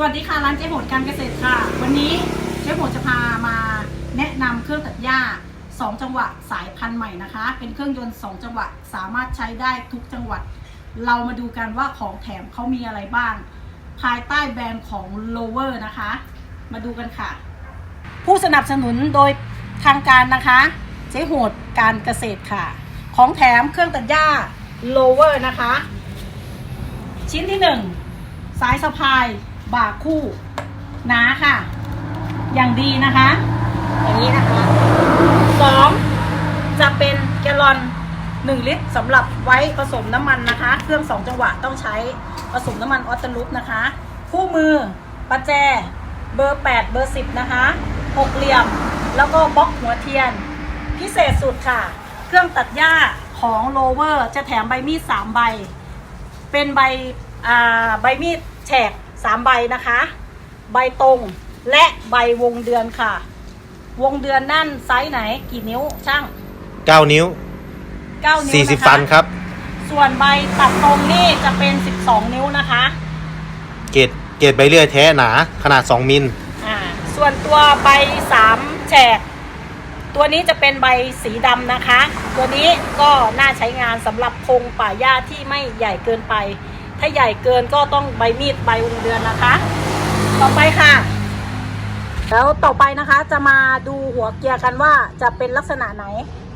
สวัสดีค่ะร้านเจ๊โหดการเกษตรค่ะ วันนี้เจ๊โหดจะพามาแนะนำเครื่องตัดหญ้า 2 จังหวะสายพันธุ์ใหม่นะคะ เป็นเครื่องยนต์ 2 จังหวะสามารถใช้ได้ทุกจังหวัด เรามาดูกันว่าของแถมเขามีอะไรบ้าง ภายใต้แบรนด์ของ Lower นะคะ มาดูกันค่ะ ผู้สนับสนุนโดยทางการนะคะ เจ๊โหดการเกษตรค่ะ ของแถมเครื่องตัดหญ้า Lower นะคะ ชิ้นที่หนึ่งสายสะพาย บ่าคู่หนาค่ะ อย่างดีนะคะ อย่างนี้นะคะสองจะเป็นแกลลอน 1 ลิตรสำหรับไว้ผสมน้ำมันนะคะ เครื่อง2จังหวะต้องใช้ผสมน้ำมันออตเตอรุปนะคะ คู่มือประแจเบอร์ 8 เบอร์ 10 นะคะหกเหลี่ยมแล้วก็บล็อกหัวเทียน พิเศษสุดค่ะ เครื่องตัดหญ้าของโลเวอร์จะแถมใบมีด 3 ใบ เป็นใบใบมีดแฉก สามใบนะคะ ใบตรงและใบวงเดือนค่ะ วงเดือนนั่นไซส์ไหนกี่นิ้วช่าง9นิ้ว9นิ้วนะคะ40ฟันครับ ส่วนใบตัดตรงนี่จะเป็น12นิ้วนะคะ เกรดเกรดใบเลื่อยแท้หนาขนาด2มิลอ่าส่วนตัวใบ3แฉกตัวนี้จะเป็นใบสีดำนะคะ ตัวนี้ก็น่าใช้งานสำหรับพงป่าหญ้าที่ไม่ใหญ่เกินไป ถ้าใหญ่เกินก็ต้องใบมีดใบวงเดือนนะคะ ต่อไปค่ะ แล้วต่อไปนะคะจะมาดูหัวเกียร์กันว่าจะเป็นลักษณะไหน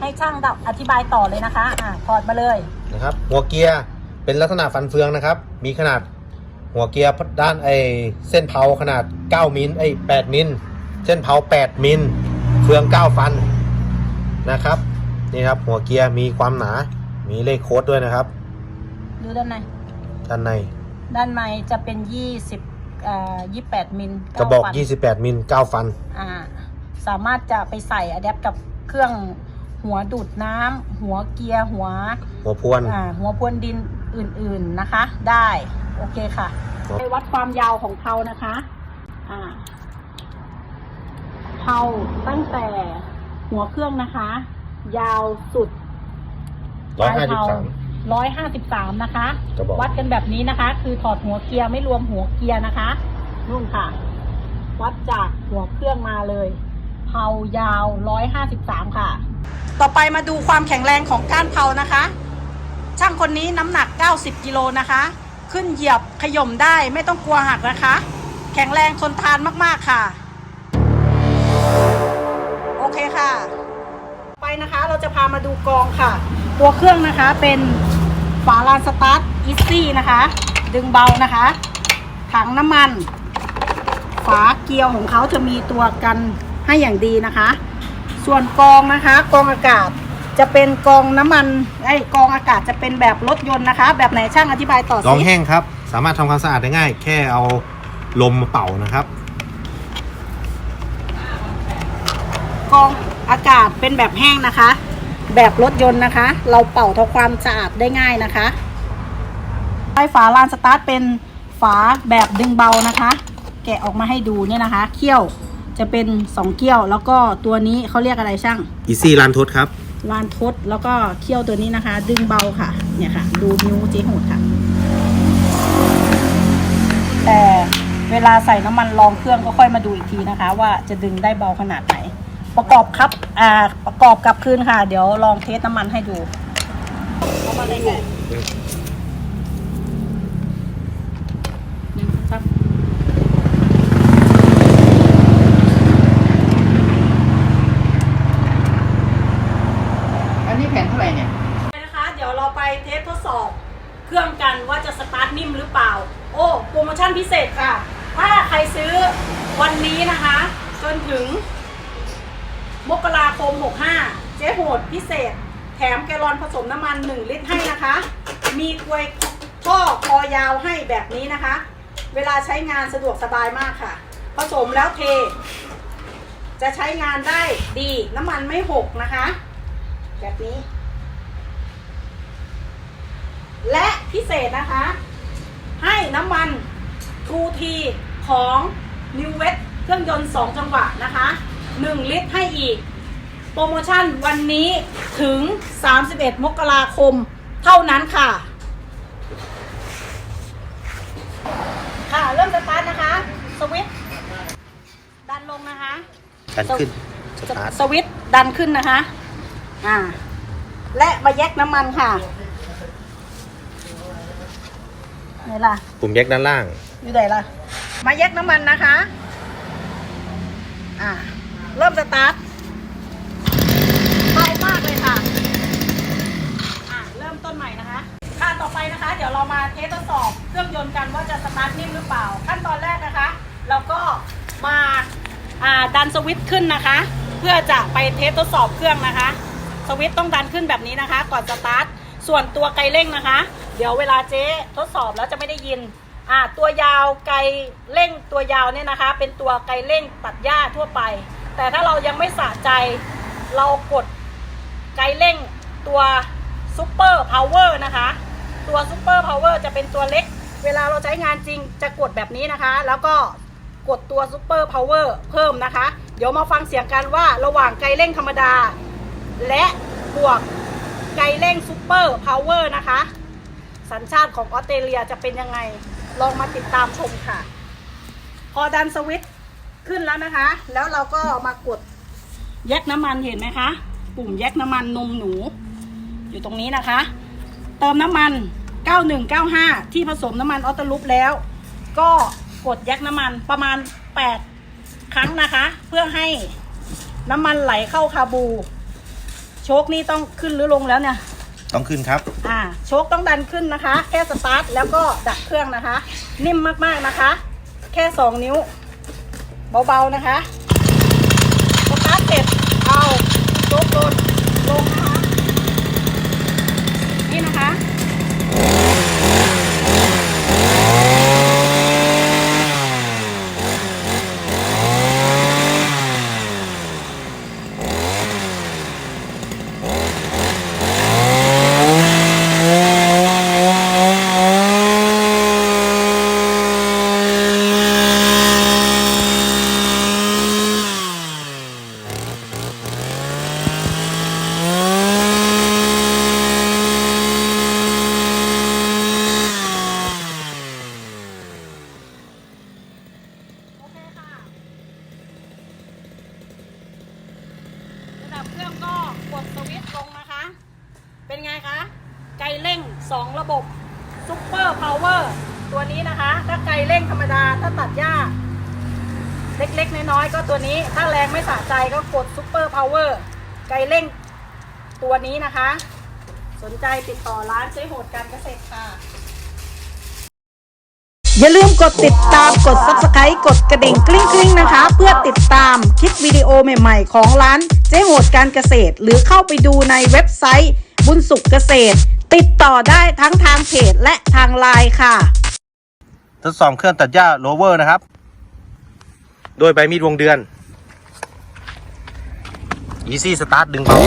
ให้ช่างดับอธิบายต่อเลยนะคะอ่าถอดมาเลยนะครับหัวเกียร์เป็นลักษณะฟันเฟืองนะครับ มีขนาดหัวเกียร์ด้านไอเส้นเผาขนาด 9 มิลไอย8มิลเส้นเผา 8 มิลเฟือง 9 ฟันนะครับนี่ครับหัวเกียร์มีความหนา มีเลขโค้ดด้วยนะครับ ดูด้านใน ด้านใน ด้านในจะเป็น20เอ่อ28มิลกระบอกฟัน28 มิล9ฟัน อ่าสามารถจะไปใส่อะแดปกับเครื่องหัวดูดน้ำหัวเกียร์หัวหัวพวน อ่าหัวพรวนดินอื่นๆนะคะ ได้โอเคค่ะครับ ไปวัดความยาวของเพลานะคะอ่าเพลาตั้งแต่หัวเครื่องนะคะ ยาวสุด153ร้อยห้าสิ บสามนะคะกระบอกวัดกันแบบนี้นะคะ คือถอดหัวเกียร์ไม่รวมหัวเกียร์นะคะนู่นค่ะ วัดจากหัวเครื่องมาเลยเผายาวร้อยห้าสิบสามค่ะ ต่อไปมาดูความแข็งแรงของก้านเผานะคะ ช่างคนนี้น้ำหนัก 90 กิโลนะคะ ขึ้นเหยียบขย่มได้ไม่ต้องกลัวหักนะคะ แข็งแรงทนทานมากๆค่ะ โอเคค่ะ ไปนะคะเราจะพามาดูกองค่ะ ตัวเครื่องนะคะเป็น ฝาลานสตาร์ทอีซี่นะคะ ดึงเบานะคะ ถังน้ำมัน ฝาเกียวของเขาจะมีตัวกันให้อย่างดีนะคะ ส่วนกองนะคะกองอากาศจะเป็นกองน้ำมันไอ้ยกองอากาศจะเป็นแบบรถยนต์นะคะ แบบไหนช่างอธิบายต่อสิรองแห้งครับ สามารถทำความสะอาดได้ง่าย แค่เอาลมมาเป่านะครับ กองอากาศเป็นแบบแห้งนะคะ แบบรถยนต์นะคะ เราเป่าทำความสะอาดได้ง่ายนะคะไฟฝาลานสตาร์ทเป็นฝาแบบดึงเบานะคะ แกะออกมาให้ดูเนี่ยนะคะ เขี้ยวจะเป็นสองเขี้ยว แล้วก็ตัวนี้เขาเรียกอะไรช่างอีซี่ลานทดครับลานทดแล้วก็เขี้ยวตัวนี้นะคะ ดึงเบาค่ะ เนี่ยค่ะ ดูนิ้วเจ๊โหดค่ะ แต่เวลาใส่น้ำมันรองเครื่องก็ค่อยมาดูอีกทีนะคะ ว่าจะดึงได้เบาขนาดไหน ประกอบครับ อ่า ประกอบกับคืนค่ะ เดี๋ยวลองเทสน้ำมันให้ดูเอามาเลยค่ะครับอันนี้แผ่นเท่าไหร่เนี่ย นะคะ เดี๋ยวเราไปเทสทดสอบ เครื่องกันว่าจะสตาร์ทนิ่มหรือเปล่า โอ้ โปรโมชั่นพิเศษค่ะ ถ้าใครซื้อวันนี้นะคะ จนถึง มกราคม 65 เจ๊โหดพิเศษ แถมแกลอนผสมน้ำมัน 1 ลิตรให้นะคะ มีกลวยท่อคอยาวให้แบบนี้นะคะ เวลาใช้งานสะดวกสบายมากค่ะ ผสมแล้วเท จะใช้งานได้ดีน้ำมันไม่หกนะคะ แบบนี้ และพิเศษนะคะ ให้น้ำมัน 2T ของ New w e t เครื่องยนต์ 2 จังหวะนะคะ 1 ลิตรให้อีก โปรโมชั่นวันนี้ถึง 31 มกราคมเท่านั้นค่ะ ค่ะเริ่มสตาร์ทนะคะ สวิตดันลงนะคะดันขึ้นสวิตดันขึ้นนะคะ อ่า และมาแยกน้ำมันค่ะไหนล่ะ ปุ่มแยกด้านล่าง อยู่ไหนล่ะ มาแยกน้ำมันนะคะ อ่า เริ่มสตาร์ทเบามากเลยค่ะ อ่าเริ่มต้นใหม่นะคะขั้นต่อไปนะคะ เดี๋ยวเรามาเทสทดสอบเครื่องยนต์กันว่าจะสตาร์ทนิ่มหรือเปล่า ขั้นตอนแรกนะคะ เราก็มาอ่าดันสวิตช์ขึ้นนะคะ เพื่อจะไปเทสทดสอบเครื่องนะคะ สวิตช์ต้องดันขึ้นแบบนี้นะคะ ก่อนสตาร์ท ส่วนตัวไกเร่งนะคะ เดี๋ยวเวลาเจ๊ทดสอบแล้วจะไม่ได้ยินอ่าตัวยาวไกเร่งตัวยาวเนี่ยนะคะ เป็นตัวไกเร่งตัดหญ้าทั่วไป แต่ถ้าเรายังไม่สะใจ เรากดไกเร่งตัวซูเปอร์พาวเวอร์นะคะ ตัวซูเปอร์พาวเวอร์จะเป็นตัวเล็ก เวลาเราใช้งานจริงจะกดแบบนี้นะคะ แล้วก็กดตัวซูเปอร์พาวเวอร์เพิ่มนะคะ เดี๋ยวมาฟังเสียงกันว่าระหว่างไกเร่งธรรมดา และบวกไกเร่งซูเปอร์พาวเวอร์นะคะ สัญชาติของออสเตรเลียจะเป็นยังไง ลองมาติดตามชมค่ะ พอดันสวิตช์ ขึ้นแล้วนะคะ แล้วเราก็มากดแยกน้ำมันเห็นไหมคะ ปุ่มแยกน้ำมันนมหนู อยู่ตรงนี้นะคะ เติมน้ำมัน 9195 ที่ผสมน้ำมันออโตลุปแล้ว ก็กดแยกน้ำมันประมาณ 8 ครั้งนะคะ เพื่อให้น้ำมันไหลเข้าคาบู โชคนี่ต้องขึ้นหรือลงแล้วเนี่ย ต้องขึ้นครับ อ่า โชคต้องดันขึ้นนะคะ แค่สตาร์ทแล้วก็ดับเครื่องนะคะ นิ่มมากๆนะคะ แค่ 2 นิ้ว เบาๆนะคะสตาร์ทเสร็จเอาโชคลนลงนะคะ นี่นะคะ โอเคค่ะระ ดับเครื่องก็กดสวิตช์ลงนะคะ เป็นไงคะ ไกเร่ง 2 ระบบซุปเปอร์พาวเวอร์ตัวนี้นะคะ ถ้าไกเร่งธรรมดาถ้าตัดหญ้า เล็กๆ น้อยๆ ก็ตัวนี้ ถ้าแรงไม่สะใจก็กดซุปเปอร์พาวเวอร์ไกเร่งตัวนี้นะคะ สนใจติดต่อร้านเจ๊โหดการเกษตรค่ะอย่าลืมกดติดตามกด subscribe กดกระดิ่งกริ๊งกริ๊งนะคะ เพื่อติดตามคลิปวิดีโอใหม่ ๆ ของร้าน เจ๊โหดการเกษตร หรือเข้าไปดูในเว็บไซต์ บุญสุขเกษตร ติดต่อได้ทั้งทางเพจและทางไลน์ค่ะ ทดสอบเครื่องตัดหญ้าโรเวอร์นะครับ โดยใบมีดวงเดือน Easy Start ดึงเบา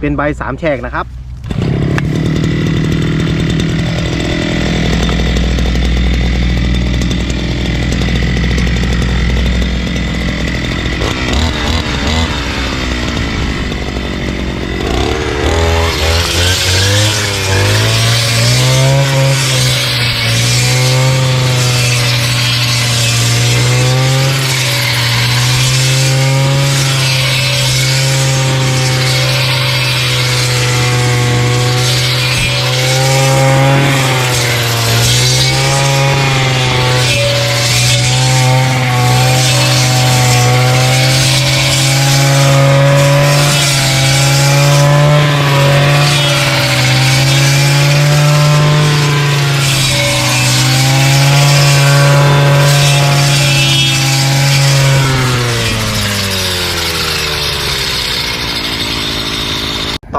เป็นใบสามแฉกนะครับ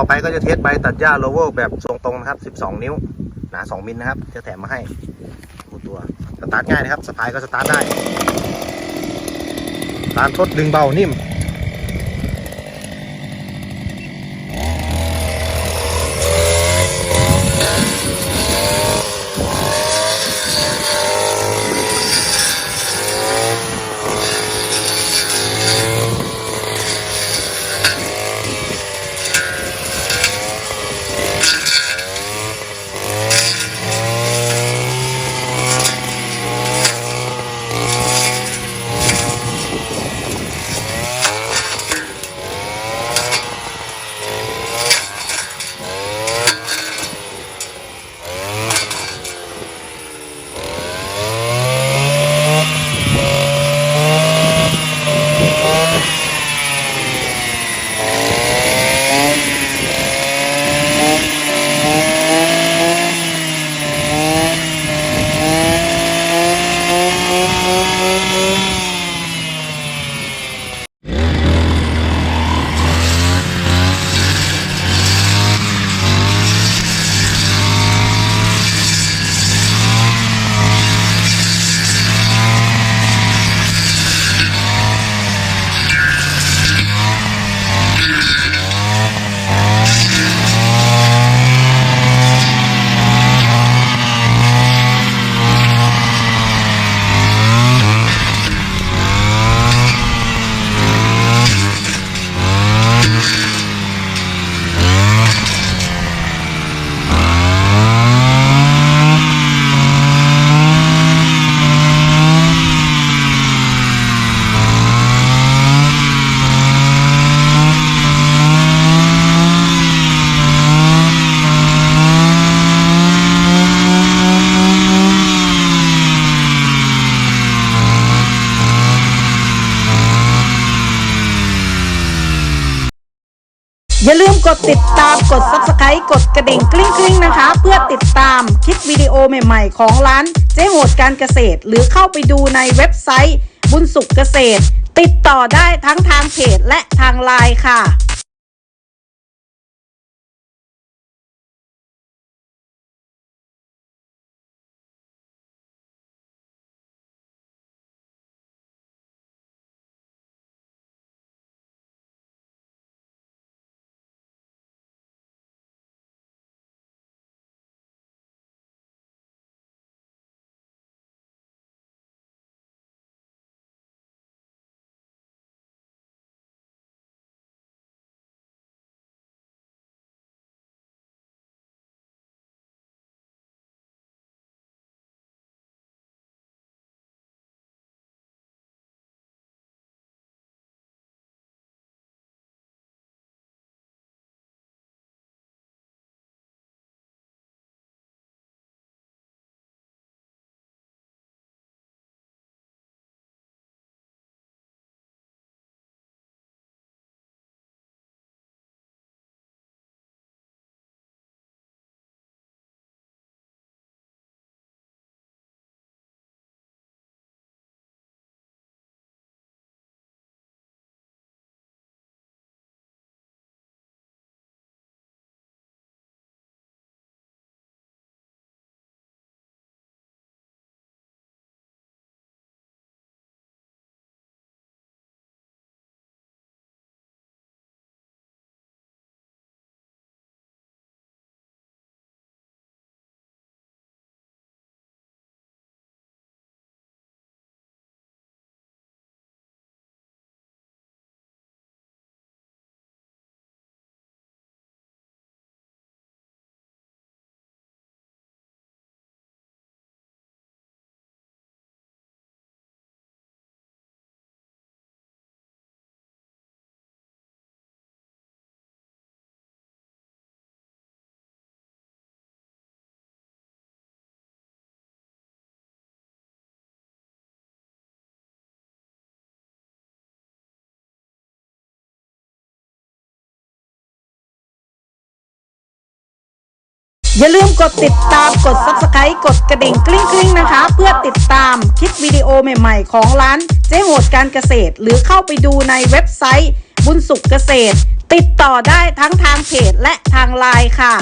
ต่อไปก็จะเทสใบตัดหญ้าโลเวอร์แบบทรงตรงนะครับ 12 นิ้ว หนา 2 มิลนะครับ จะแถมมาให้ดูตัวสตาร์ทง่ายนะครับ สปายก็สตาร์ทได้การทดดึงเบานิ่ม ดติดตามกด subscribe กดกระดิ่งกริ๊งกริ๊งนะคะ เพื่อติดตามคลิปวิดีโอใหม่ๆ ของร้านเจ๊โหดการเกษตร หรือเข้าไปดูในเว็บไซต์บุญสุขเกษตร ติดต่อได้ทั้งทางเพจและทางไลน์ค่ะ อย่าลืมกดติดตามกด subscribe กดกระดิ่งกริ๊งกริ๊งนะคะ เพื่อติดตามคลิปวิดีโอใหม่ๆ ของร้านเจ๊โหดการเกษตร หรือเข้าไปดูในเว็บไซต์บุญสุขเกษตร ติดต่อได้ทั้งทางเพจและทางไลน์ค่ะ